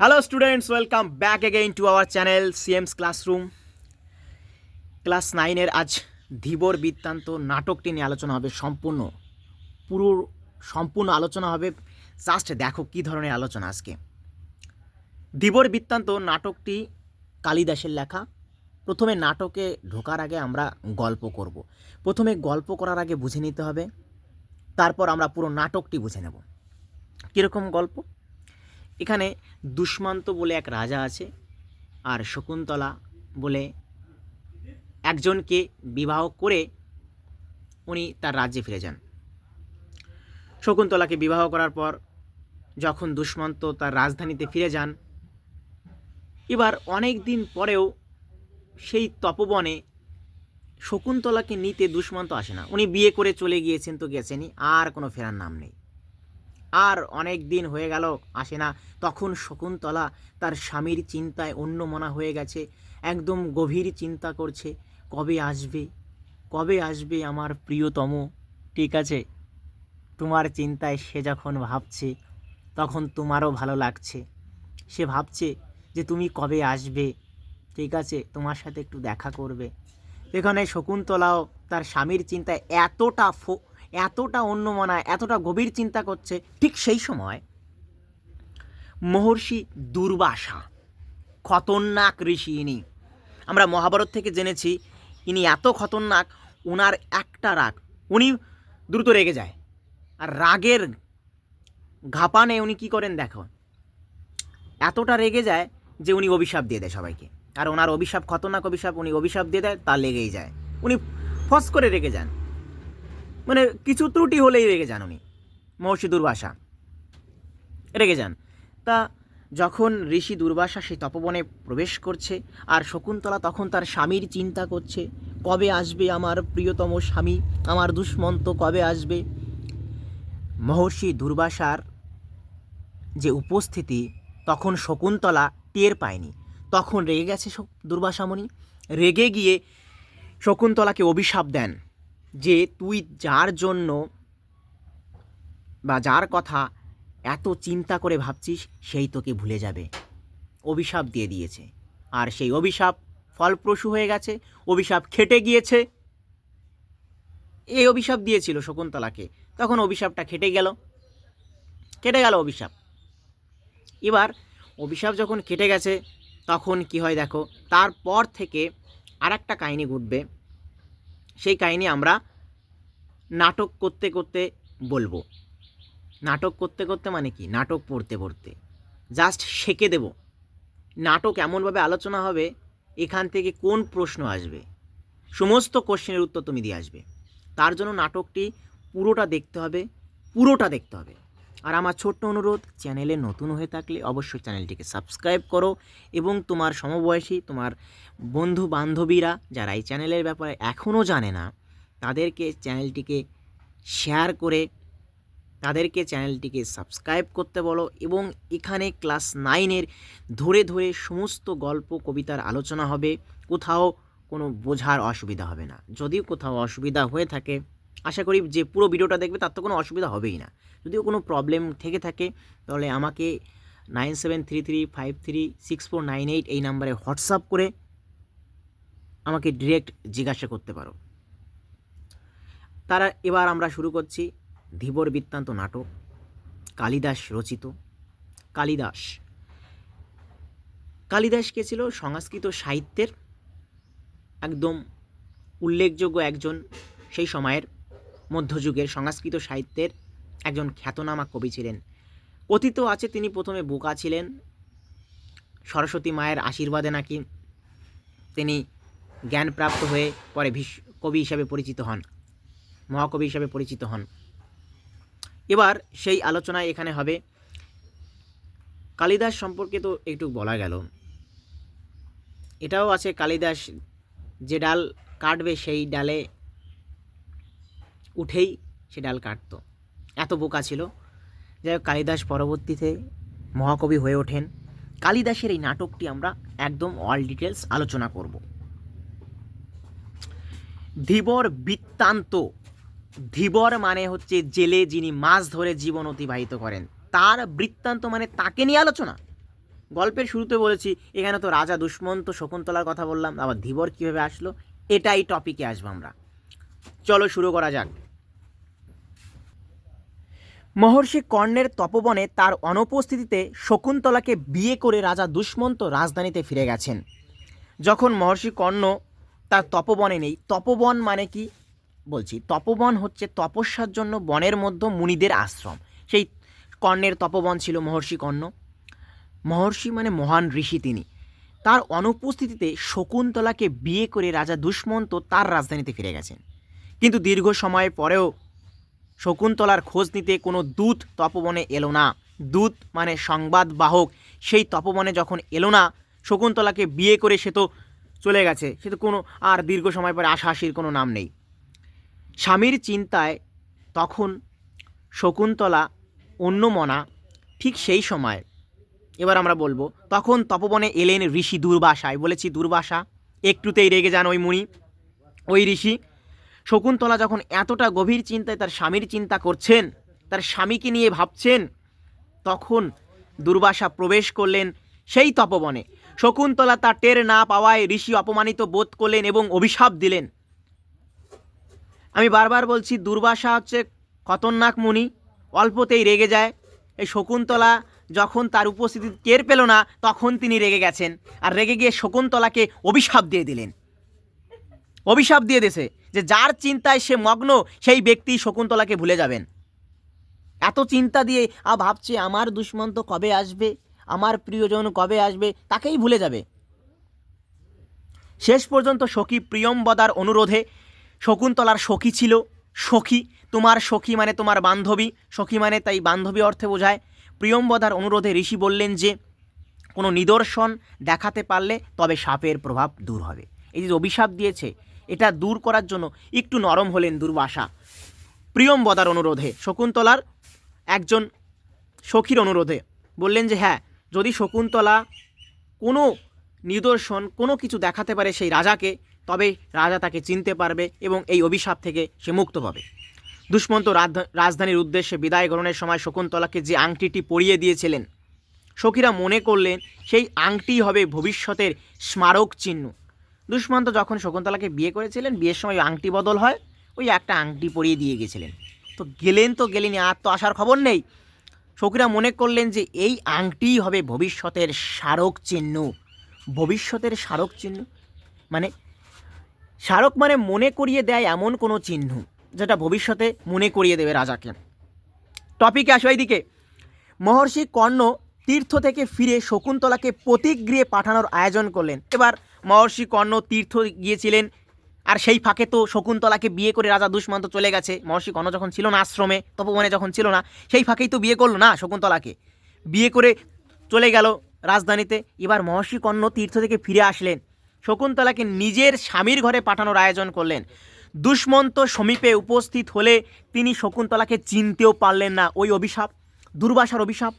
Hello students welcome back again to our channel CMS classroom class নাইনের আজ ধীবর বৃত্তান্ত নাটকটি নিয়ে আলোচনা হবে সম্পূর্ণ, পুরো সম্পূর্ণ আলোচনা হবে। জাস্ট দেখো কী ধরনের আলোচনা আজকে। ধীবর বৃত্তান্ত নাটকটি কালিদাসের লেখা। প্রথমে নাটকে ঢোকার আগে আমরা গল্প করব। প্রথমে গল্প করার আগে বুঝে নিতে হবে। তারপর আমরা পুরো নাটকটি বুঝে নেব। কীরকম গল্প? এখানে দুষ্মান্ত বলে এক রাজা আছে আর শকুন্তলা বলে একজনকে বিবাহ করে উনি তার রাজ্যে ফিরে যান। শকুন্তলাকে বিবাহ করার পর যখন দুষ্মন্ত তার রাজধানীতে ফিরে যান, এবার অনেক দিন পরেও সেই তপবনে শকুন্তলাকে নিতে দুষ্মন্ত আসে না। উনি বিয়ে করে চলে গিয়েছেন তো গেছেনই, আর কোনো ফেরার নাম নেই। আর অনেক দিন হয়ে গেল, আসে না। তখন শকুন্তলা তার স্বামীর চিন্তায় অন্যমনা হয়ে গেছে। একদম গভীর চিন্তা করছে, কবে আসবে? কবে আসবে আমার প্রিয়তম? ঠিক আছে, তোমার চিন্তায় সে যখন ভাবছে, তখন তোমারও ভালো লাগছে। সে ভাবছে যে তুমি কবে আসবে? ঠিক আছে, তোমার সাথে একটু দেখা করবে। এখানে শকুন্তলাও তার স্বামীর চিন্তায় এতটা এতটা অন্য অন্যমনা, এতটা গভীর চিন্তা করছে, ঠিক সেই সময় মহর্ষি দুর্বাসা, খতরনাক ঋষি ইনি। আমরা মহাভারত থেকে জেনেছি, ইনি এত খতরনাক ওনার একটা রাগ, উনি দ্রুত রেগে যায়। আর রাগের ঘাপানে উনি কি করেন দেখো? এতটা রেগে যায় যে উনি অভিশাপ দিয়ে দেয় সবাইকে। আর ওনার অভিশাপ, খতরনাক অভিশাপ, উনি অভিশাপ দিয়ে দেয়, তা লেগেই যায়। উনি ফস করে রেগে যান। মানে কিছু ত্রুটি হলেই রেগে যান উনি। মহর্ষি দুর্বাসা। রেগে যান। তা যখন ঋষি দুর্বাসা সেই তপবনে প্রবেশ করছে, আর শকুন্তলা তখন তার স্বামীর চিন্তা করছে, কবে আসবে আমার প্রিয়তম স্বামী? আমার দুষ্মন্ত কবে আসবে? মহর্ষি দুর্বাসার যে উপস্থিতি, তখন শকুন্তলা টের পায়নি। তখন রেগে গেছে দুর্বাসামণি। রেগে গিয়ে শকুন্তলাকে অভিশাপ দেন। যে তুই যার জন্য বা যার কথা এত চিন্তা করে ভাবছিস, সেই তোকে ভুলে যাবে। অভিশাপ দিয়ে দিয়েছে। আর সেই অভিশাপ ফলপ্রসূ হয়ে গেছে, অভিশাপ খেটে গিয়েছে। এই অভিশাপ দিয়েছিল শকুন্তলাকে। তখন অভিশাপটা খেটে গেল। কেটে গেল অভিশাপ। এবার অভিশাপ যখন কেটে গেছে, তখন কি হয় দেখো, তারপর থেকে আর একটা কাহিনী ঘটবে। সেই কাহিনী আমরা নাটক করতে করতে বলব। নাটক করতে করতে মানে কি? নাটক পড়তে পড়তে। জাস্ট শেখে দেব। নাটক এমনভাবে আলোচনা হবে, এখান থেকে কোন প্রশ্ন আসবে? সমস্ত কোশ্চেনের উত্তর তুমি দিয়ে আসবে। তার জন্য নাটকটি পুরোটা দেখতে হবে, পুরোটা দেখতে হবে। আর আমার ছোট্ট অনুরোধ, চ্যানেলে নতুন হয়ে থাকলে অবশ্যই চ্যানেলটিকে সাবস্ক্রাইব করো এবং তোমার সমবয়সী, তোমার বন্ধু বান্ধবীরা যারা এই চ্যানেলের ব্যাপারে এখনও জানে না, তাদেরকে চ্যানেলটিকে শেয়ার করে, তাদেরকে চ্যানেলটিকে সাবস্ক্রাইব করতে বলো এবং এখানে ক্লাস নাইনের ধরে ধরে সমস্ত গল্প, কবিতার আলোচনা হবে। কোথাও কোনো বোঝার অসুবিধা হবে না। যদিও কোথাও অসুবিধা হয়ে থাকে আশা করি যে পুরো ভিডিওটা দেখবে, তার তো কোনো অসুবিধা হবেই না। যদিও কোনো প্রবলেম থেকে থাকে, তাহলে আমাকে nine seven three three five three six four nine eight এই নাম্বারে হোয়াটসঅ্যাপ করে আমাকে ডিরেক্ট জিজ্ঞাসা করতে পারো। তারা, এবার আমরা শুরু করছি ধীবর বৃত্তান্ত নাটক। কালিদাস রচিত। কালিদাস। কালিদাস কে ছিল সংস্কৃত সাহিত্যের একদম উল্লেখযোগ্য একজন সেই সময়ের মধ্যযুগের সংস্কৃত সাহিত্যের একজন খ্যাতনামা কবি ছিলেন। কথিত আছে তিনি প্রথমে বোকা ছিলেন, সরস্বতী মায়ের আশীর্বাদে নাকি তিনি জ্ঞানপ্রাপ্ত হয়ে পরে ভীষ কবি হিসাবে পরিচিত হন, মহাকবি হিসাবে পরিচিত হন। এবার সেই আলোচনায় এখানে হবে, কালিদাস সম্পর্কে তো একটু বলা গেল। এটাও আছে কালিদাস যে ডাল কাটবে সেই ডালে উঠেই সে ডাল কাটতো। এত বোকা ছিল। যাই হোক, কালিদাস পরবর্তীতে মহাকবি হয়ে ওঠেন। কালিদাসের এই নাটকটি আমরা একদম অল ডিটেলস আলোচনা করব। ধীবর বৃত্তান্ত। ধীবর মানে হচ্ছে জেলে যিনি মাছ ধরে জীবন অতিবাহিত করেন। তার বৃত্তান্ত মানে তাকে নিয়ে আলোচনা। গল্পের শুরুতে বলেছি, এখানে তো রাজা দুষ্মন্ত শকুন্তলার কথা বললাম, আবার ধীবর কীভাবে আসলো? এটাই টপিকে আসব আমরা। চলো শুরু করা যাক। মহর্ষি কর্ণের তপবনে তার অনুপস্থিতিতে শকুন্তলাকে বিয়ে করে রাজা দুষ্মন্ত রাজধানীতে ফিরে গেছেন। যখন মহর্ষি কর্ণ তার তপবনে নেই, তপবন মানে কি? বলছি, তপবন হচ্ছে তপস্যার জন্য বনের মধ্যে মুনিদের আশ্রম। সেই কর্ণের তপবন ছিল মহর্ষি কর্ণ। মহর্ষি মানে মহান ঋষি তিনি। তার অনুপস্থিতিতে শকুন্তলাকে বিয়ে করে রাজা দুষ্মন্ত তার রাজধানীতে ফিরে গেছেন। কিন্তু দীর্ঘ সময় পরেও শকুন্তলার খোঁজ নিতে কোনো দূত তপবনে এলো না। দূত মানে সংবাদ বাহক। সেই তপবনে যখন এলো না, শকুন্তলাকে বিয়ে করে সে তো চলে গেছে। সে তো কোনো আর দীর্ঘ সময় পরে আশাহাসির কোনো নাম নেই। স্বামীর চিন্তায় তখন শকুন্তলা অন্যমনা ঠিক সেই সময়, এবার আমরা বলব, তখন তপবনে এলেন ঋষি দুর্বাসায় বলেছি দুর্বাসা একটুতেই রেগে যান ওই মুনি, ওই ঋষি। শকুন্তলা যখন এতটা গভীর চিন্তায় তার স্বামীর চিন্তা করছেন, তার স্বামীকে নিয়ে ভাবছেন, তখন দুর্বাসা প্রবেশ করলেন সেই তপবনে। শকুন্তলা তা টের না পাওয়ায় ঋষি অপমানিত বোধ করলেন এবং অভিশাপ দিলেন। আমি বারবার বলছি, দুর্বাসা হচ্ছে খতরনাক মুনি, অল্পতেই রেগে যায়। এই শকুন্তলা যখন তার উপস্থিতি টের পেল না, তখন তিনি রেগে গেছেন। আর রেগে গিয়ে শকুন্তলাকে অভিশাপ দিয়ে দিলেন। অভিশাপ দিয়ে দিয়েছে। যে যার চিন্তায় সে মগ্ন, সেই ব্যক্তি শকুন্তলাকে ভুলে যাবেন। এত চিন্তা দিয়ে, আ ভাবছে, আমার দুষ্মন্ত কবে আসবে? আমার প্রিয়জন কবে আসবে? তাকেই ভুলে যাবে। শেষ পর্যন্ত সখী প্রিয়ম্বদার অনুরোধে শকুন্তলার সখী ছিল। সখী, তোমার সখী মানে তোমার বান্ধবী। সখী মানে তাই বান্ধবী অর্থে বোঝায়। প্রিয়ম্বদার অনুরোধে ঋষি বললেন যে, কোনো নিদর্শন দেখাতে পারলে তবে সাপের প্রভাব দূর হবে। এই যে অভিশাপ দিয়েছে এটা দূর করার জন্য একটু নরম হলেন দুর্বাসা। প্রিয়ম্বদার অনুরোধে, শকুন্তলার একজন সখীর অনুরোধে বললেন যে হ্যাঁ যদি শকুন্তলা কোনো নিদর্শন, কোনো কিছু দেখাতে পারে সেই রাজাকে, তবে রাজা তাকে চিনতে পারবে এবং এই অভিশাপ থেকে সে মুক্ত পাবে। দুষ্মন্ত রাজধানীর উদ্দেশ্যে বিদায় গ্রহণের সময় শকুন্তলাকে যে আংটিটি পরিয়ে দিয়েছিলেন, সখীরা মনে করলেন সেই আংটি হবে ভবিষ্যতের স্মারক চিহ্ন। দুষ্মন্ত যখন শকুন্তলাকে বিয়ে করেছিলেন, বিয়ের সময় আংটি বদল হয়, ওই একটা আংটি পরিয়ে দিয়ে গেছিলেন। তো গেলেন তো গেলেনি আর তো আসার খবর নেই। সখীরা মনে করলেন যে এই আংটিই হবে ভবিষ্যতের স্মারক চিহ্ন। ভবিষ্যতের স্মারক চিহ্ন? মানে স্মারক মানে মনে করিয়ে দেয় এমন কোনো চিহ্ন, যেটা ভবিষ্যতে মনে করিয়ে দেবে রাজাকে। টপিকে আসো এইদিকে। মহর্ষি কর্ণ তীর্থ থেকে ফিরে শকুন্তলাকে প্রতিগৃহে পাঠানোর আয়োজন করলেন। এবার মহর্ষি কর্ণ তীর্থ গিয়েছিলেন। আর সেই ফাঁকে তো শকুন্তলাকে বিয়ে করে রাজা দুষ্মন্ত চলে গেছে। মহর্ষি কর্ণ যখন ছিল না আশ্রমে, তপবনে যখন ছিল না, সেই ফাঁকেই তো বিয়ে করল না শকুন্তলাকে। বিয়ে করে চলে গেল রাজধানীতে। এবার মহর্ষি কর্ণ তীর্থ থেকে ফিরে আসলেন। শকুন্তলাকে নিজের স্বামীর ঘরে পাঠানোর আয়োজন করলেন। দুষ্মন্ত সমীপে উপস্থিত হলে তিনি শকুন্তলাকে চিনতেও পারলেন না। ওই অভিশাপ, দুর্বাসার অভিশাপ,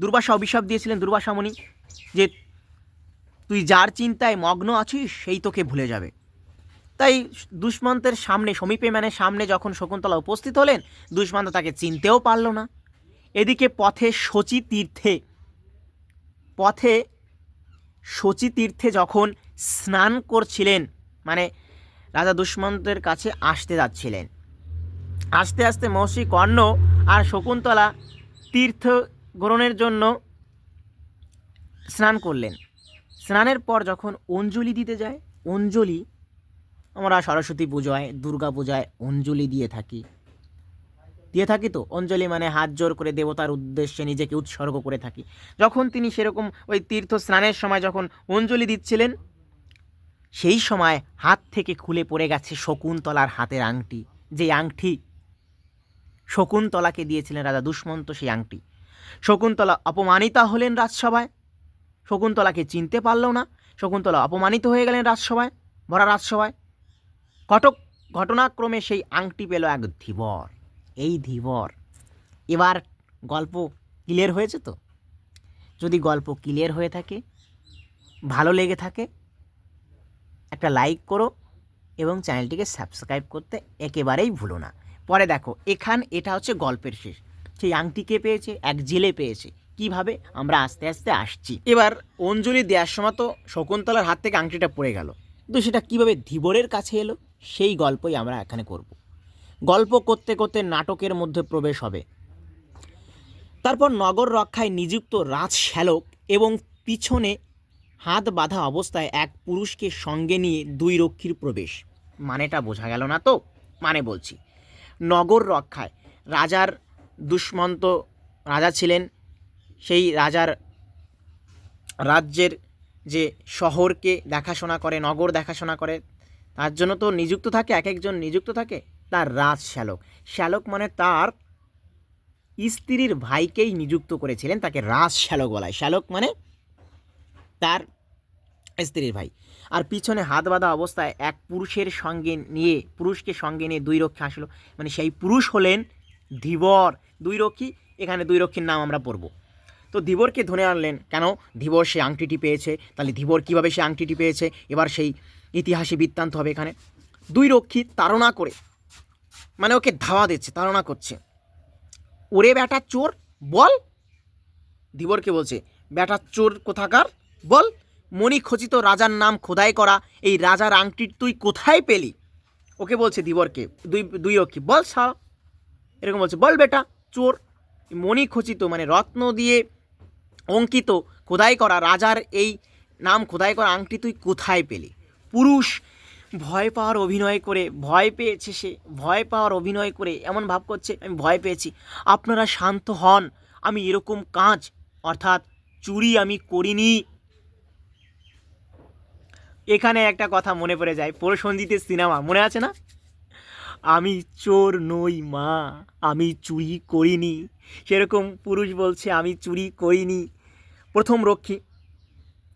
দুর্বাসা অভিশাপ দিয়েছিলেন দুর্বাসা মুনি যে তুই যার চিন্তায় মগ্ন আছিস, সেই তোকে ভুলে যাবে। তাই দুষ্মন্তের সামনে সমীপে মানে সামনে যখন শকুন্তলা উপস্থিত হলেন, দুষ্মন্ত তাকে চিনতেও পারল না। এদিকে পথে শচী তীর্থে, পথে শচী তীর্থে যখন স্নান করছিলেন মানে রাজা দুষ্মন্তের কাছে আসতে যাচ্ছিলেন। আস্তে আস্তে মহর্ষি কর্ণ আর শকুন্তলা তীর্থ গ্রহণের জন্য স্নান করলেন। স্নানের পর যখন অঞ্জলি দিতে যায়, অঞ্জলি আমরা সরস্বতী পূজায়, দুর্গা পূজায় অঞ্জলি দিয়ে থাকি। দিয়ে থাকি তো? অঞ্জলি মানে হাত জোর করে দেবতার উদ্দেশ্যে নিজেকে উৎসর্গ করে থাকি। যখন তিনি সেরকম ওই তীর্থ স্নানের সময় যখন অঞ্জলি দিচ্ছিলেন, সেই সময় হাত থেকে খুলে পড়ে গেছে শকুন্তলার হাতের আংটি। যে আংটি শকুন্তলাকে দিয়েছিলেন রাজা দুষ্মন্ত সেই আংটি। শকুন্তলা অপমানিতা হলেন রাজসভায়। শকুন্তলাকে চিনতে পারল না। শকুন্তলা অপমানিত হয়ে গেলেন রাজসভায়, ভরা রাজসভায়। ঘটক ঘটনাক্রমে সেই আংটি পেল এক ধীবর। এই ধীবর। এবার গল্প ক্লিয়ার হয়েছে তো? যদি গল্প ক্লিয়ার হয়ে থাকে, ভালো লেগে থাকে, একটা লাইক করো এবং চ্যানেলটিকে সাবস্ক্রাইব করতে একেবারেই ভুলো না। পরে দেখো, এখান এটা হচ্ছে গল্পের শেষ। সেই আংটি কে পেয়েছে? এক জেলে পেয়েছে। কীভাবে আমরা আস্তে আস্তে আসছি। এবার অঞ্জলি দেওয়ার সময় তো শকুন্তলার হাত থেকে আংটিটা পড়ে গেল। কিন্তু সেটা কীভাবে ধীবরের কাছে এলো, সেই গল্পই আমরা এখানে করব। গল্প করতে করতে নাটকের মধ্যে প্রবেশ হবে। তারপর নগর রক্ষায় নিযুক্ত রাজ শ্যালক এবং পিছনে হাত বাঁধা অবস্থায় এক পুরুষকে সঙ্গে নিয়ে দুই রক্ষীর প্রবেশ। মানেটা বোঝা গেল না তো? মানে বলছি, নগর রক্ষায় রাজার দুষ্মন্ত রাজা ছিলেন সেই রাজার রাজ্যের যে শহরকে দেখাশোনা করে, নগর দেখাশোনা করে, তার জন্য তো নিযুক্ত থাকে, এক একজন নিযুক্ত থাকে, তার রাজ শ্যালক। শ্যালক মানে তার স্ত্রীর ভাইকেই নিযুক্ত করেছিলেন, তাকে রাজ শ্যালক বলা হয়। শ্যালক মানে তার স্ত্রীর ভাই। আর পিছনে হাত বাঁধা অবস্থায় এক পুরুষের সঙ্গে নিয়ে, পুরুষকে সঙ্গে নিয়ে দুই রক্ষী আসলো। মানে সেই পুরুষ হলেন ধীবর দুই রক্ষী, এখানে দুই রক্ষীর নাম আমরা পড়ব। তো ধীবরকে ধরে আনলেন। কেন? ধীবর সে আংটিটি পেয়েছে। তাহলে ধীবর কীভাবে সে আংটিটি পেয়েছে? এবার সেই ইতিহাসে বৃত্তান্ত হবে এখানে। দুই রক্ষী তাড়না করে মানে ওকে ধাওয়া দিচ্ছে, তাড়না করছে। ওরে বেটা চোর, বল। ধীবরকে বলছে বেটা চোর কোথাকার? বল। মণি খচিত রাজার নাম খোদাই করা, এই রাজার আংটি তুই কোথায় পেলি? ওকে বলছে ধীবরকে, দুই দুই রক্ষী, বল সা এরকম বলছে, বল বেটা, চোর। মণি খচিত মানে রত্ন দিয়ে অঙ্কিত, খোদাই করা রাজার এই নাম খোদাই করা আংটি তুই কোথায় পেলি? পুরুষ ভয় পাওয়ার অভিনয় করে, ভয় পেয়েছে সে, ভয় পাওয়ার অভিনয় করে এমন ভাব করছে, আমি ভয় পেয়েছি। আপনারা শান্ত হন, আমি এরকম কাজ, অর্থাৎ চুরি আমি করিনি। এখানে একটা কথা মনে পড়ে যায় প্রসঞ্জিতের সিনেমা, মনে আছে না? আমি চোর নই মা, আমি চুরি করিনি। সেরকম পুরুষ বলছে, আমি চুরি করিনি, প্রথম রক্ষী।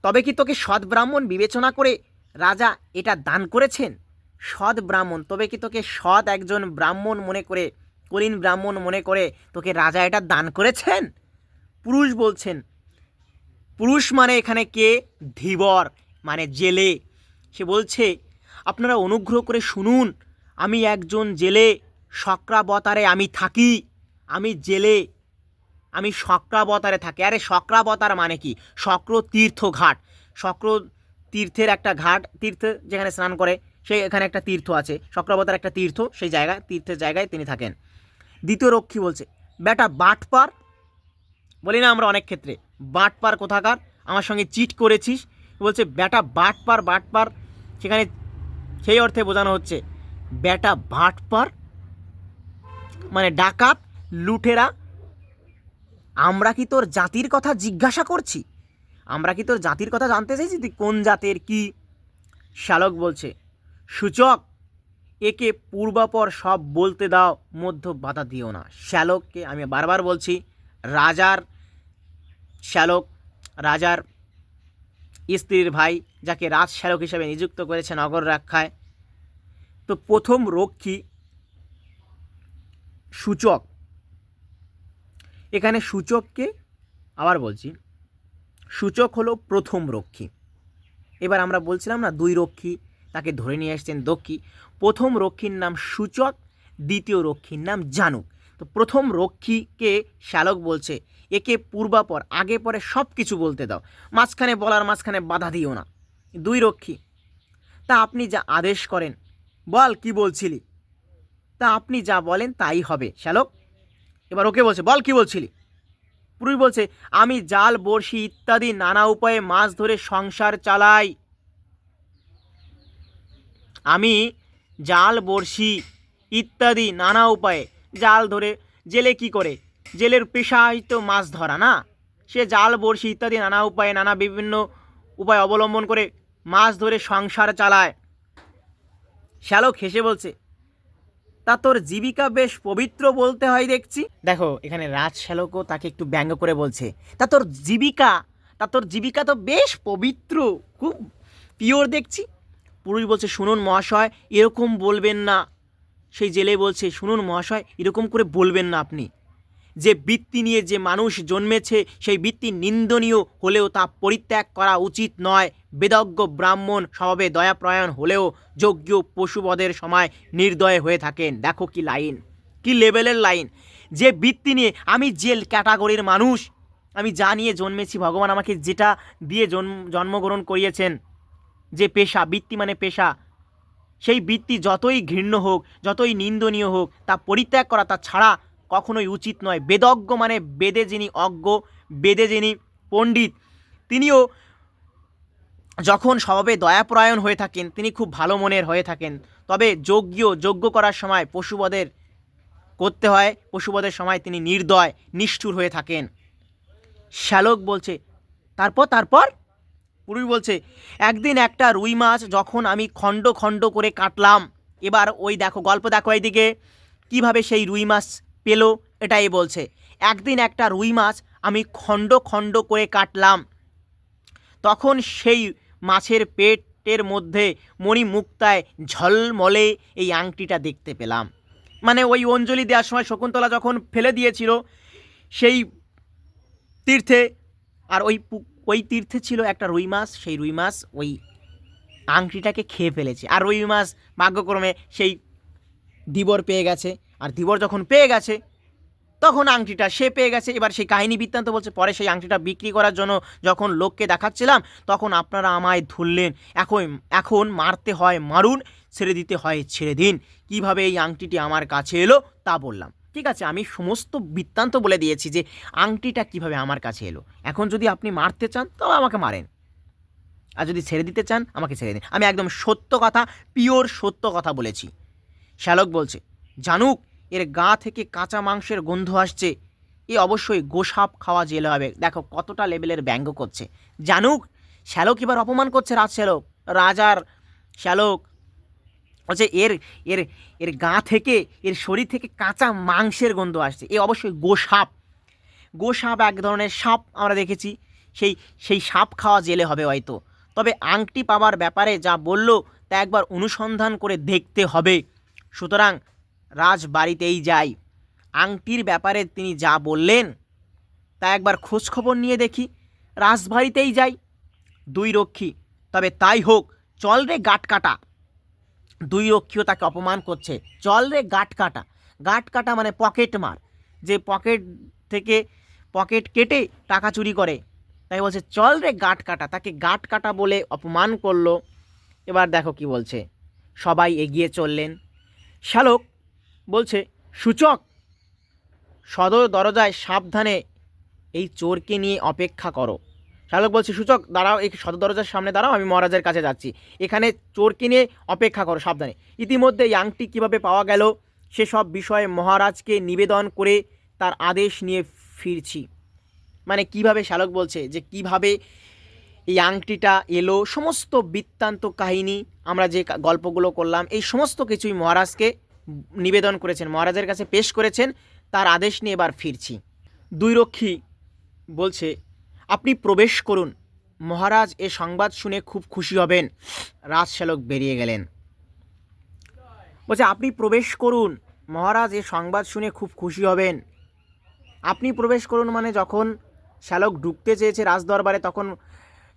তবে কি তোকে সৎ ব্রাহ্মণ বিবেচনা করে রাজা এটা দান করেছেন? সৎ ব্রাহ্মণ, তবে কি তোকে সৎ একজন ব্রাহ্মণ মনে করে, কলিন ব্রাহ্মণ মনে করে তোকে রাজা এটা দান করেছেন? পুরুষ বলছেন, পুরুষ মানে এখানে কে? ধীবর মানে জেলে। সে বলছে, আপনারা অনুগ্রহ করে শুনুন, আমি একজন জেলে, শক্রাবতারে আমি থাকি। আমি জেলে, আমি শক্রাবতারে থাকি। আরে শক্রাবতার মানে কি? শক্র তীর্থ ঘাট শক্র তীর্থের একটা ঘাট, তীর্থ যেখানে স্নান করে, সেই এখানে একটা তীর্থ আছে। শক্রাবতার একটা তীর্থ, সেই জায়গায় তীর্থের জায়গায় তিনি থাকেন। দ্বিতীয় রক্ষী বলছে, বেটা, বাটপার? বলি, না, আমরা অনেক ক্ষেত্রে। বাটপার কোথাকার? আমার সঙ্গে চিট করেছিস? বলছে, বেটা, বাটপার বাটপার, সেখানে সেই অর্থে বোঝানো হচ্ছে, বেটা, বাটপার? মানে ডাকাত? লুঠেরা আমরা কি তোর জাতির কথা জিজ্ঞাসা করছি? আমরা কি তোর জাতির কথা জানতে চাইছি তুই কোন জাতের কি? শ্যালক বলছে, সূচক, একে পূর্বাপর সব বলতে দাও, মধ্য বাধা দিও না। শ্যালককে আমি বারবার বলছি, রাজার শ্যালক রাজার স্ত্রীর ভাই, যাকে রাজ শ্যালক হিসেবে নিযুক্ত করেছে নগর রক্ষায়। তো প্রথম রক্ষী সূচক। এখানে সূচককে আবার বলছি, সূচক হলো প্রথম রক্ষী। এবার আমরা বলছিলাম না, দুই রক্ষী তাকে ধরে নিয়ে আসছেন দক্ষী। প্রথম রক্ষীর নাম সূচক, দ্বিতীয় রক্ষীর নাম জানুক। তো প্রথম রক্ষীকে শ্যালক বলছে, একে পূর্বাপর, আগে পরে সব কিছু বলতে দাও। মাঝখানে বলার মাঝখানে বাধা দিও না। দুই রক্ষী, তা আপনি যা আদেশ করেন, বল কি বলছিলি? তা আপনি যা বলেন তাই হবে, শ্যালক। এবার ওকে বলছে, বল কি বলছিলি? পুরুষ বলছে, আমি জাল, বড়শি ইত্যাদি নানা উপায়ে মাছ ধরে সংসার চালাই। আমি জাল, বড়শি ইত্যাদি নানা উপায়ে জাল ধরে, জেলে কি করে? জেলের পেশাই তো মাছ ধরা না? সে জাল, বড়শি ইত্যাদি নানা উপায়ে, নানা বিভিন্ন উপায় অবলম্বন করে মাছ ধরে সংসার চালায়। শ্যালক হেসে বলছে তা তোর জীবিকা বেশ পবিত্র বলতে হয় দেখছি। দেখো, এখানে রাজ শ্যালকও তাকে একটু ব্যঙ্গ করে বলছে। তা তোর জীবিকা, তা তোর জীবিকা তো বেশ পবিত্র, খুব পিওর দেখছি। পুরুষ বলছে, শুনুন মহাশয়, এরকম বলবেন না। সেই জেলে বলছে, শুনুন মহাশয়, এরকম করে বলবেন না আপনি। যে বৃত্তি নিয়ে যে মানুষ জন্মেছে, সেই বৃত্তি নিন্দনীয় হলেও তা পরিত্যাগ করা উচিত নয়। বেদজ্ঞ ব্রাহ্মণ স্বভাবে দয়াপ্রয়ণ হলেও যোগ্য পশুবধের সময় নির্দয় হয়ে থাকেন। দেখো কি লাইন, কি লেভেলের লাইন। যে বৃত্তি নিয়ে আমি জেল ক্যাটাগরির মানুষ, আমি যা নিয়ে জন্মেছি, ভগবান আমাকে যেটা দিয়ে জন্ম, জন্মগ্রহণ করিয়েছেন, যে পেশা, বৃত্তি মানে পেশা, সেই বৃত্তি যতই ঘৃণ্য হোক, যতই নিন্দনীয় হোক, তা পরিত্যাগ করা তা ছাড়া কখনোই উচিত নয়। বেদজ্ঞ মানে বেদে যিনি অজ্ঞ, বেদে যিনি পণ্ডিত, তিনিও যখন স্বভাবে দয়াপরায়ণ হয়ে থাকেন, তিনি খুব ভালো মনের হয়ে থাকেন। তবে যজ্ঞ যজ্ঞ করার সময় পশুবদের করতে হয় পশুবদের সময় তিনি নির্দয়, নিষ্ঠুর হয়ে থাকেন। শ্যালক বলছে, তারপর তারপর? পুরুষ বলছে, একদিন একটা রুই মাছ যখন আমি খণ্ড খণ্ড করে কাটলাম, এবার ওই দেখো, গল্প দেখো এইদিকে, কীভাবে সেই রুই মাছ পেল, এটাই বলছে। একদিন একটা রুই মাছ আমি খণ্ড খণ্ড করে কাটলাম। তখন সেই মাছের পেটের মধ্যে মণিমুক্তায় ঝলমলে এই আংটিটা দেখতে পেলাম। মানে ওই অঞ্জলি দেওয়ার সময় শকুন্তলা যখন ফেলে দিয়েছিল সেই তীর্থে, আর ওই ওই তীর্থে ছিল একটা রুই মাছ, সেই রুই মাছ ওই আংটিটাকে খেয়ে ফেলেছে। আর রুই মাছ ভাগ্যক্রমে সেই দিবর পেয়ে গেছে। আর ধীবর যখন পেয়ে গেছে, তখন আংটিটা সে পেয়ে গেছে। এবার সেই কাহিনী বৃত্তান্ত বলছে, পরে সেই আংটিটা বিক্রি করার জন্য যখন লোককে দেখাচ্ছিলাম, তখন আপনারা আমায় ধরলেন। এখন এখন মারতে হয় মারুন, ছেড়ে দিতে হয় ছেড়ে দিন। কীভাবে এই আংটিটি আমার কাছে এলো তা বললাম। ঠিক আছে, আমি সমস্ত বৃত্তান্ত বলে দিয়েছি যে আংটিটা কীভাবে আমার কাছে এলো। এখন যদি আপনি মারতে চান তবে আমাকে মারেন। আর যদি ছেড়ে দিতে চান, আমাকে ছেড়ে দিন। আমি একদম সত্য কথা পিওর সত্য কথা বলেছি। শ্যালক বলছে জানুক, এর গা থেকে কাঁচা মাংসের গন্ধ আসছে। এ অবশ্যই গোসাপ খাওয়া জেলে হবে। দেখো কতটা লেভেলের ব্যঙ্গ করছে। জানুক, শ্যালক এবার অপমান করছে রাজ শ্যালক। রাজার শ্যালক। বলছে, এর এর এর গা থেকে, এর শরীর থেকে কাঁচা মাংসের গন্ধ আসছে। এ অবশ্যই গোসাপ। গোসাপ এক ধরনের সাপ আমরা দেখেছি। সেই সেই সাপ খাওয়া জেলে হবে হয়তো। তবে আংটি পাওয়ার ব্যাপারে যা বলল, তা একবার অনুসন্ধান করে দেখতে হবে। সুতরাং রাজবাড়িতেই যাই। আংটির ব্যাপারে তিনি যা বললেন, তা একবার খোঁজখবর নিয়ে দেখি। রাজবাড়িতেই যাই। দুই রক্ষী, তবে তাই হোক, চল রে গাট কাটা। দুই রক্ষীও তাকে অপমান করছে। চল রে গাট কাটা। গাট কাটা মানে পকেট মার। যে পকেট থেকে পকেট কেটে টাকা চুরি করে। তাই বলছে, চল রে গাট কাটা। তাকে গাট কাটা বলে অপমান করল। এবার দেখো কি বলছে। সবাই এগিয়ে চললেন। শ্যালক বলছে, সূচক, সদর দরজায় সাবধানে এই চোরকে নিয়ে অপেক্ষা করো। শ্যালক বলছে, সূচক, দাঁড়াও, এই সদর দরজার সামনে দাঁড়াও, আমি মহারাজের কাছে যাচ্ছি। এখানে চোরকে নিয়ে অপেক্ষা করো সাবধানে। ইতিমধ্যে ইয়াংটি কীভাবে পাওয়া গেল, সেসব বিষয়ে মহারাজকে নিবেদন করে তার আদেশ নিয়ে ফিরছি। মানে কীভাবে শ্যালক বলছে, যে কীভাবে এই আংটিটা এলো, সমস্ত বৃত্তান্ত কাহিনী আমরা যে গল্পগুলো করলাম, এই সমস্ত কিছুই মহারাজকে নিবেদন করেছেন, মহারাজের কাছে পেশ করেছেন, তার আদেশ নিয়ে এবার ফিরছি। দুই রক্ষী বলছে, আপনি প্রবেশ করুন। মহারাজ এ সংবাদ শুনে খুব খুশি হবেন। রাজশ্যালক বেরিয়ে গেলেন। বলছে, আপনি প্রবেশ করুন। মহারাজ এ সংবাদ শুনে খুব খুশি হবেন। আপনি প্রবেশ করুন মানে যখন শ্যালক ঢুকতে চেয়েছে রাজদরবারে, তখন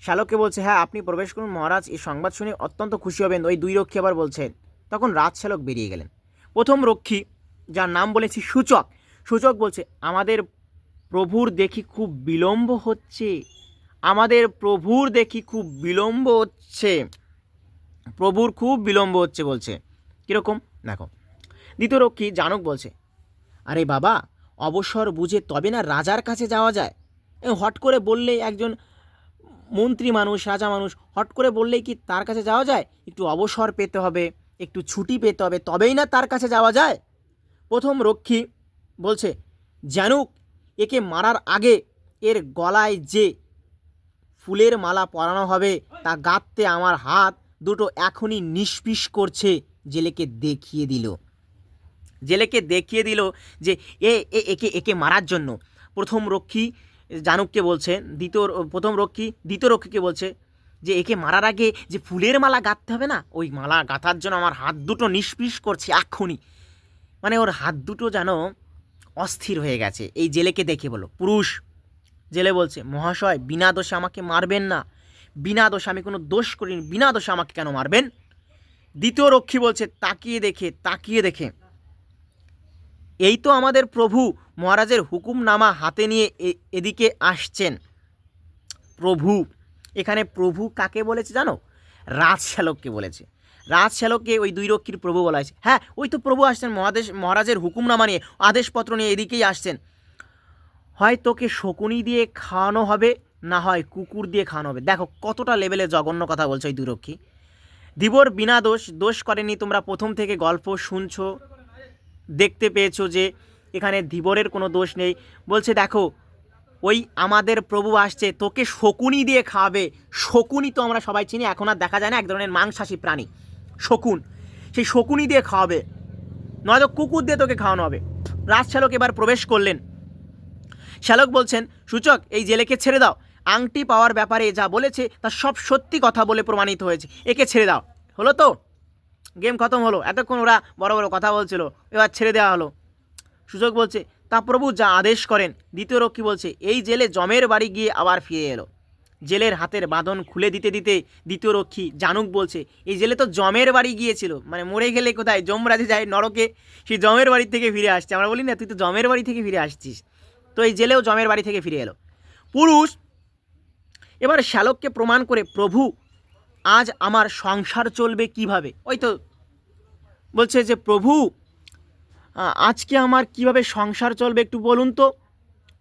শ্যালককে বলছে হ্যাঁ আপনি প্রবেশ করুন। মহারাজ এই সংবাদ শুনে অত্যন্ত খুশি হবেন। ওই দুই রক্ষী আবার বলছেন তখন রাজ শ্যালক বেরিয়ে গেলেন। প্রথম রক্ষী, যার নাম বলেছি সূচক। সূচক বলছে, আমাদের প্রভুর দেখি খুব বিলম্ব হচ্ছে। আমাদের প্রভুর দেখি খুব বিলম্ব হচ্ছে। প্রভুর খুব বিলম্ব হচ্ছে, বলছে। কীরকম? দেখো। দ্বিতীয় রক্ষী, জানক বলছে, আরে বাবা, অবসর বুঝে তবে না রাজার কাছে যাওয়া যায়? হট করে বললে একজন মন্ত্রী মানুষ, রাজা মানুষ, হট করে বললেই কি তার কাছে যাওয়া যায়? একটু অবসর পেতে হবে। একটু ছুটি পেতে হবে তবেই না তার কাছে যাওয়া যায়। প্রথম রক্ষী বলছে, জানুক, একে মারার আগে এর গলায় যে ফুলের মালা পরানো হবে তা গাঁততে আমার হাত দুটো এখনই নিষ্পিস করছে। জেলেকে দেখিয়ে দিল। জেলেকে দেখিয়ে দিল যে এ, একে একে মারার জন্য। প্রথম রক্ষী জানুককে বলছে, দ্বিতীয়, প্রথম রক্ষী দ্বিতীয় রক্ষীকে বলছে যে একে মারার আগে যে ফুলের মালা গাঁথতে হবে না, ওই মালা গাঁথার জন্য আমার হাত দুটো নিষ্পিস করছে এক্ষুনি। মানে ওর হাত দুটো যেন অস্থির হয়ে গেছে। এই জেলেকে দেখে বলো। পুরুষ, জেলে বলছে, মহাশয়, বিনা দোষে আমাকে মারবেন না। বিনা দোষে আমি কোনো দোষ করিনি। বিনা দোষে আমাকে কেন মারবেন? দ্বিতীয় রক্ষী বলছে, তাকিয়ে দেখে তাকিয়ে দেখে। এই তো আমাদের প্রভু মহারাজের হুকুমনামা হাতে নিয়ে এদিকে আসছেন। প্রভু এখানে প্রভু কাকে বলেছে জানো? রাজশালককে বলেছে। রাজশালককে ওই দুই রক্ষীর প্রভু বলা হয়েছে। হ্যাঁ ওই তো প্রভু আসছেন, মহাদেশ, মহারাজের হুকুমনামা নিয়ে আদেশপত্র নিয়ে এদিকেই আসছেন। হয় তোকে শকুনি দিয়ে খাওয়ানো হবে, না হয় কুকুর দিয়ে খাওয়ানো হবে। দেখো, কতটা লেভেলে জঘন্য কথা বলছে ওই দুরক্ষী দিবর বিনা দোষ দোষ করেনি, তোমরা প্রথম থেকে গল্প শুনছো, দেখতে পেয়েছ যে এখানে ধীবরের কোনো দোষ নেই। বলছে, দেখো ওই আমাদের প্রভু আসছে, তোকে শকুনি দিয়ে খাওয়াবে। শকুনি তো আমরা সবাই চিনি, এখন আর দেখা যায় না, এক ধরনের মাংসাশী প্রাণী। শকুন, সেই শকুনি দিয়ে খাওয়াবে। নয়তো কুকুর দিয়ে তোকে খাওয়ানো হবে। রাজশালক এবার প্রবেশ করলেন। শ্যালক বলছেন, সূচক, এই জেলেকে ছেড়ে দাও। আংটি পাওয়ার ব্যাপারে যা বলেছে, তা সব সত্যি কথা বলে প্রমাণিত হয়েছে। একে ছেড়ে দাও। হলো তো? গেম খতম হলো। এতক্ষণ ওরা বড় বড় কথা বলছিল। এবার ছেড়ে দেওয়া হলো। সূচক বলছে তা প্রভু যা আদেশ করেন। দ্বিতীয় রক্ষী বলছে? এই জেলে জমের বাড়ি গিয়ে আবার ফিরে এলো। জেলের হাতের বাঁধন খুলে দিতে দিতে দ্বিতীয় রক্ষী জানুক বলছে, এই জেলে তো জমের বাড়ি গিয়েছিল মানে মরে গেলে কোথায়? যমরাজে যায় নরকে, সে জমের বাড়ি থেকে ফিরে আসছে। আমরা বলি না, তুই তো জমের বাড়ি থেকে ফিরে আসছিস। তো এই জেলেও জমের বাড়ি থেকে ফিরে এলো। পুরুষ, এবার শ্যালককে প্রমাণ করে, প্রভু, আজ আমার সংসার চলবে কীভাবে? ওই তো বলছে যে, প্রভু আজকে আমার কীভাবে সংসার চলবে একটু বলুন তো।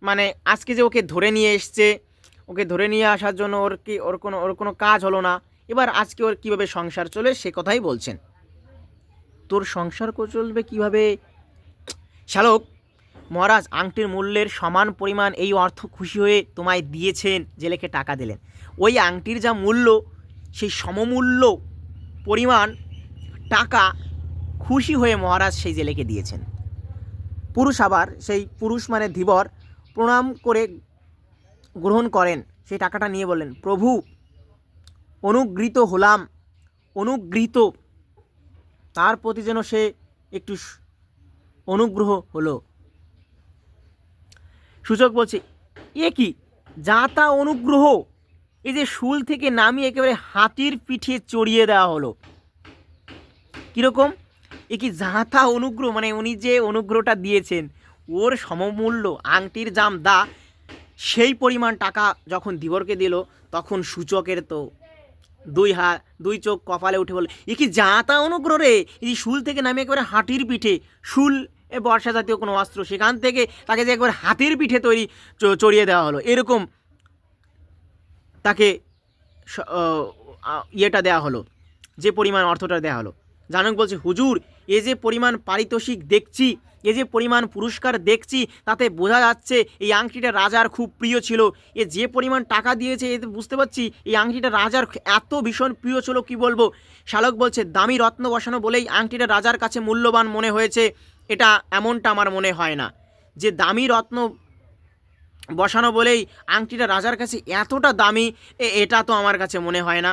মানে আজকে যে ওকে ধরে নিয়ে এসছে, ওকে ধরে নিয়ে আসার জন্য ওর কি, ওর কোনো ওর কোনো কাজ হলো না। এবার আজকে ওর কীভাবে সংসার চলে সে কথাই বলছেন। তোর সংসার চলবে কীভাবে? শ্যালক, মহারাজ আংটির মূল্যের সমান পরিমাণ এই অর্থ খুশি হয়ে তোমায় দিয়েছেন, জেলেকে টাকা দিলেন। ওই আংটির যা মূল্য, সেই সমমূল্য পরিমাণ টাকা খুশি হয়ে মহারাজ সেই জেলেকে দিয়েছেন। পুরুষ আবার সেই পুরুষ মানে ধীবর প্রণাম করে গ্রহণ করেন। সেই টাকাটা নিয়ে বললেন, প্রভু, অনুগৃহীত হলাম, অনুগৃহীত। তার প্রতি যেন সে একটু অনুগ্রহ হলো। সূচক বলছে, এ কি? যা তা অনুগ্রহ? এই যে শুল থেকে নামিয়ে একেবারে হাতির পিঠে চড়িয়ে দেওয়া হলো। কীরকম? এ কি যাতা অনুগ্রহ? মানে উনি যে অনুগ্রহটা দিয়েছেন, ওর সমমূল্য আংটির জাম দা, সেই পরিমাণ টাকা যখন ধীবরকে দিল, তখন সূচকের তো দুই হা, দুই চোখ কপালে উঠে বলে এ কি যাতা অনুগ্রহ রে? এই শুল থেকে নামে একেবারে হাতির পিঠে, শুল এ বর্ষা জাতীয় কোনো অস্ত্র, সেখান থেকে তাকে যে একবার হাতির পিঠে তৈরি চড়িয়ে দেওয়া হলো। এরকম তাকে ইয়েটা দেওয়া হলো, যে পরিমাণ অর্থটা দেওয়া হলো। জানক বলছে, হুজুর, এ যে পরিমাণ পারিতোষিক দেখছি, এ যে পরিমাণ পুরস্কার দেখছি, তাতে বোঝা যাচ্ছে এই আংটিটা রাজার খুব প্রিয় ছিল। এ যে পরিমাণ টাকা দিয়েছে এতে বুঝতে পারছি, এই আংটিটা রাজার এত ভীষণ প্রিয় ছিল, কি বলব? শালক বলছে, দামি রত্ন বসানো বলেই আংটিটা রাজার কাছে মূল্যবান মনে হয়েছে। এটা এমনটা আমার মনে হয় না। যে দামি রত্ন বসানো বলেই আংটিটা রাজার কাছে এতটা দামি এটা তো আমার কাছে মনে হয় না।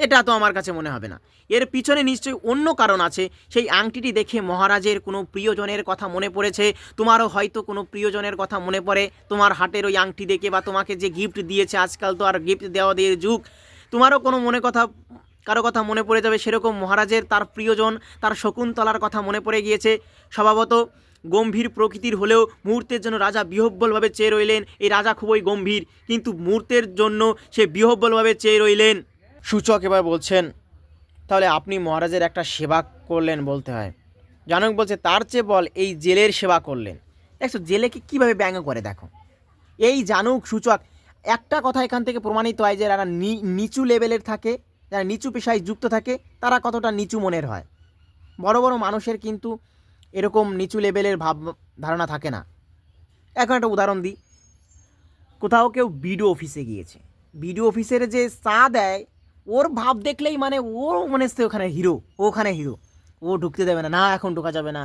এটা তো আমার কাছে মনে হবে না। এর পিছনে নিশ্চয়ই অন্য কারণ আছে। সেই আংটিটি দেখে মহারাজের কোনো প্রিয়জনের কথা মনে পড়েছে। তোমারও হয়তো কোনো প্রিয়জনের কথা মনে পড়ে। তোমার হাটের ওই আংটি দেখে বা তোমাকে যে গিফট দিয়েছে, আজকাল তো আর গিফট দেওয়া দিয়ে যুগ। তোমারও কোনো মনে কথা, কারও কথা মনে পড়ে যাবে। সেরকম মহারাজের তার প্রিয়জন, তার শকুন্তলার কথা মনে পড়ে গিয়েছে। স্বভাবত গম্ভীর প্রকৃতির হলেও মুহূর্তের জন্য রাজা বিহব্বলভাবে চেয়ে রইলেন। এই রাজা খুবই গম্ভীর, কিন্তু মুহূর্তের জন্য সে বিহব্বলভাবে চেয়ে রইলেন। সূচক এবার বলছেন, তাহলে আপনি মহারাজের একটা সেবা করলেন বলতে হয়। জানক বলছে, তার চেয়ে বল এই জেলের সেবা করলেন। দেখছ, জেলেকে কীভাবে ব্যঙ্গ করে দেখো। এই জানুক, সূচক, একটা কথা এখান থেকে প্রমাণিত হয় যে, যারা নিচু লেভেলের থাকে, যারা নিচু পেশায় যুক্ত থাকে, তারা কতটা নিচু মনের হয়। বড় বড় মানুষের কিন্তু এরকম নিচু লেভেলের ভাব, ধারণা থাকে না। এখন একটা উদাহরণ দিই। কোথাও কেউ বিডিও অফিসে গিয়েছে। বিডিও অফিসের যে চা দেয় ওর ভাব দেখলেই মানে ও মনে হচ্ছে ওখানে হিরো ওখানে হিরো ও ঢুকতে দেবে না না এখন ঢোকা যাবে না।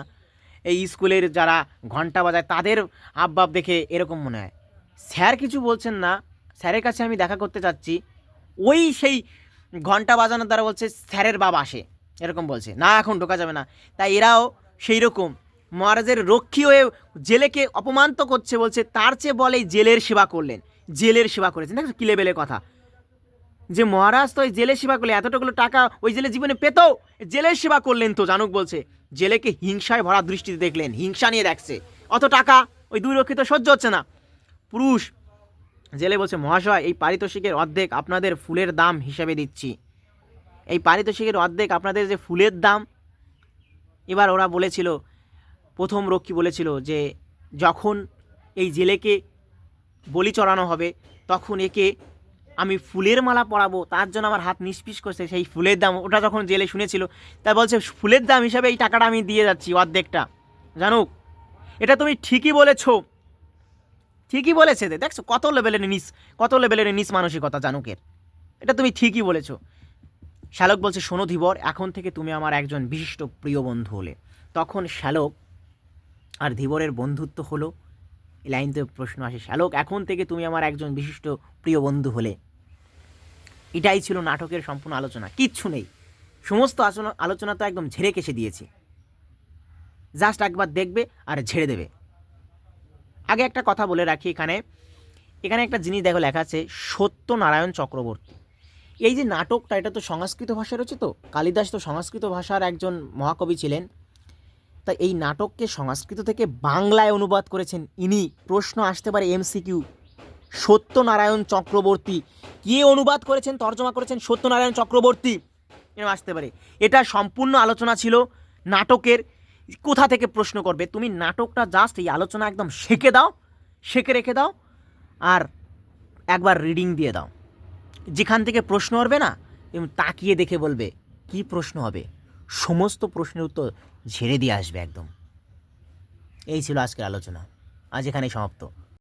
এই স্কুলের যারা ঘণ্টা বাজায়, তাদের হাবভাব দেখে এরকম মনে হয়। স্যার কিছু বলছেন না, স্যারের কাছে আমি দেখা করতে চাচ্ছি ওই সেই ঘণ্টা বাজানোর দ্বারা বলছে, স্যারের বাবা আসে। এরকম বলছে, না এখন ঢোকা যাবে না। তাই এরাও সেই রকম মহারাজের রক্ষী হয়ে জেলেকে অপমান তো করছে বলছে, তার চেয়ে বলে জেলের সেবা করলেন। জেলের সেবা করেছেন। দেখো কি কথা? যে মহারাজ তো ওই জেলে সেবা করলে এতটুকুলো টাকা ওই জেলে জীবনে পেত? জেলের সেবা করলেন তো, জানুক বলছে। জেলেকে হিংসায় ভরা দৃষ্টিতে দেখলেন, হিংসা নিয়ে দেখছে। অত টাকা ওই দুই রক্ষিত সহ্য হচ্ছে না। পুরুষ জেলে বলছে, মহাশয়, এই পারিতোষিকের অর্ধেক আপনাদের ফুলের দাম হিসাবে দিচ্ছি। এই পারিতোষিকের অর্ধেক আপনাদের যে ফুলের দাম। এবার ওরা বলেছিল, প্রথম রক্ষী বলেছিল যে, যখন এই জেলেকে বলি চড়ানো হবে, তখন একে আমি ফুলের মালা পরাবো, তার জন্য আমার হাত নিষ্পিস করছে, সেই ফুলের দাম, ওটা যখন জেলে শুনেছিল তা বলছে, ফুলের দাম হিসাবে এই টাকাটা আমি দিয়ে যাচ্ছি অর্ধেকটা। জানুক, এটা তুমি ঠিকই বলেছ। ঠিকই বলেছে দেখছ, কত লেভেলের নিস, কত লেভেলের নিস মানসিকতা জানুকের। এটা তুমি ঠিকই বলেছ। শ্যালক বলছে, শোনো ধীবর, এখন থেকে তুমি আমার একজন বিশিষ্ট প্রিয় বন্ধু হলে। তখন শ্যালক আর ধীবরের বন্ধুত্ব হলো, এই লাইনতে প্রশ্ন আসে, শ্যালক, এখন থেকে তুমি আমার একজন বিশিষ্ট প্রিয় বন্ধু হলে। এটাই ছিল নাটকের সম্পূর্ণ আলোচনা, কিচ্ছু নেই। সমস্ত আলোচনা আলোচনা তো একদম ঝেড়ে কেসে দিয়েছি। জাস্ট একবার দেখবে আর ঝেড়ে দেবে। আগে একটা কথা বলে রাখি এখানে। এখানে একটা জিনিস দেখো লেখা আছে, সত্যনারায়ণ চক্রবর্তী। এই যে নাটকটা, এটা তো সংস্কৃত ভাষার হচ্ছে তো? কালিদাস তো সংস্কৃত ভাষার একজন মহাকবি ছিলেন। তা এই নাটককে সংস্কৃত থেকে বাংলায় অনুবাদ করেছেন। ইনি প্রশ্ন আসতে পারে এমসিকিউ সত্যনারায়ণ চক্রবর্তী। কে অনুবাদ করেছেন, তর্জমা করেছেন সত্যনারায়ণ চক্রবর্তী? এরকম আসতে পারে। এটা সম্পূর্ণ আলোচনা ছিল নাটকের। কোথা থেকে প্রশ্ন করবে? তুমি নাটকটা জাস্ট এই আলোচনা একদম শেখে দাও শেখে রেখে দাও, আর একবার রিডিং দিয়ে দাও। যেখান থেকে প্রশ্ন হবে না তাকিয়ে দেখে বলবে, কি প্রশ্ন হবে? সমস্ত প্রশ্নের উত্তর ঝেড়ে দিয়ে আসবে একদম। এই ছিল আজকের আলোচনা। আজ এখানেই সমাপ্ত।